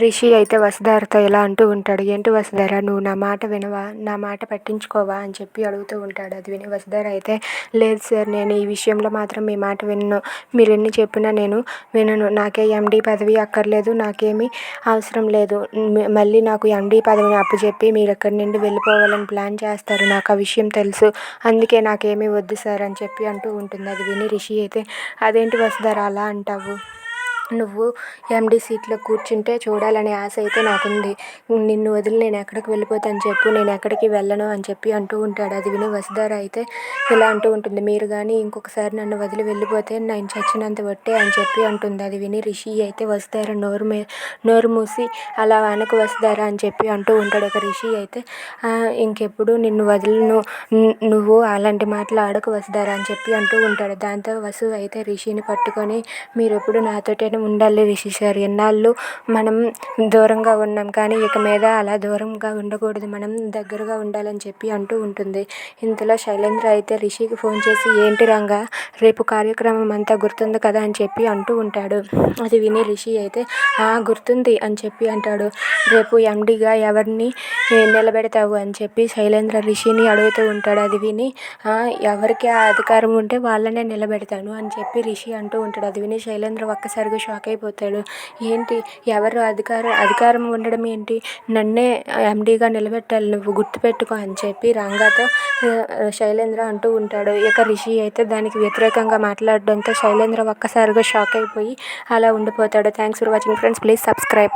రిషి అయితే వసుధారతో ఇలా అంటూ ఉంటాడు. ఏంటి వసుధార నువ్వు నా మాట వినవా? నా మాట పట్టించుకోవా? అని చెప్పి అడుగుతూ ఉంటాడు. అది విని వసుధార అయితే లేదు సార్ నేను ఈ విషయంలో మాత్రం మీ మాట విన్ను. మీరు ఎన్ని చెప్పినా నేను వినను. నాకే ఎండి పదవి అక్కర్లేదు. నాకేమీ అవసరం లేదు. మళ్ళీ నాకు ఎండి పదవిని అప్పచెప్పి మీరు ఎక్కడి నుండి వెళ్ళిపోవాలని ప్లాన్ చేస్తారు. నాకు ఆ విషయం తెలుసు. అందుకే నాకేమీ వద్దు సార్ అని చెప్పి అంటూ ఉంటుంది. అది విని రిషి అయితే అదేంటి వసుధార అలా అంటావు? నువ్వు ఎండి సీట్లో కూర్చుంటే చూడాలనే ఆశ అయితే నాకుంది. నిన్ను వదిలి నేను ఎక్కడికి వెళ్ళిపోతాను చెప్పు నేను ఎక్కడికి వెళ్ళను అని చెప్పి అంటూ ఉంటాడు. అది విని వసుధార అయితే ఇలా అంటూ ఉంటుంది. మీరు కానీ ఇంకొకసారి నన్ను వదిలి వెళ్ళిపోతే నేను చచ్చినంత ఒట్టే అని చెప్పి అంటుంది. అది విని రిషి అయితే వసుధార నోరు మే నోరు మూసి అలా వెనక వసుధార అని చెప్పి అంటూ ఉంటాడు. ఒక రిషి అయితే ఇంకెప్పుడు నిన్ను వదిలిను నువ్వు అలాంటి మాటలు ఆడకు వసుధార అని చెప్పి అంటూ ఉంటాడు. దాంతో వసు అయితే రిషిని పట్టుకొని మీరు ఎప్పుడు నాతోటే ఉండాలి రిషి సార్ ఎన్నాళ్ళు మనం దూరంగా ఉన్నాం కానీ ఇక మీద అలా దూరంగా ఉండకూడదు. మనం దగ్గరగా ఉండాలని చెప్పి అంటూ ఉంటుంది. ఇంతలో శైలేంద్ర అయితే రిషికి ఫోన్ చేసి ఏంటి రంగా రేపు కార్యక్రమం అంతా గుర్తుంది కదా? అని చెప్పి అంటూ ఉంటాడు. అది విని రిషి అయితే గుర్తుంది అని చెప్పి అంటాడు. రేపు ఎండిగా ఎవరిని నిలబెడతావు? అని చెప్పి శైలేంద్ర రిషిని అడుగుతూ ఉంటాడు. అది విని ఎవరికి ఆ అధికారం ఉంటే వాళ్ళనే నిలబెడతాను అని చెప్పి రిషి అంటూ ఉంటాడు. అది విని శైలేంద్ర ఒక్కసారిగా షాక్ అయిపోతాడు. ఏంటి? ఎవరు అధికారం అధికారం ఉండడం ఏంటి? నన్నే ఎండీగా నిలబెట్టాలి నువ్వు గుర్తుపెట్టుకో అని చెప్పి రంగాతో శైలేంద్ర అంటూ ఉంటాడు. ఇక రిషి అయితే దానికి వ్యతిరేకంగా మాట్లాడడంతో శైలేంద్ర ఒక్కసారిగా షాక్ అయిపోయి అలా ఉండిపోతాడు. Thanks for watching friends please subscribe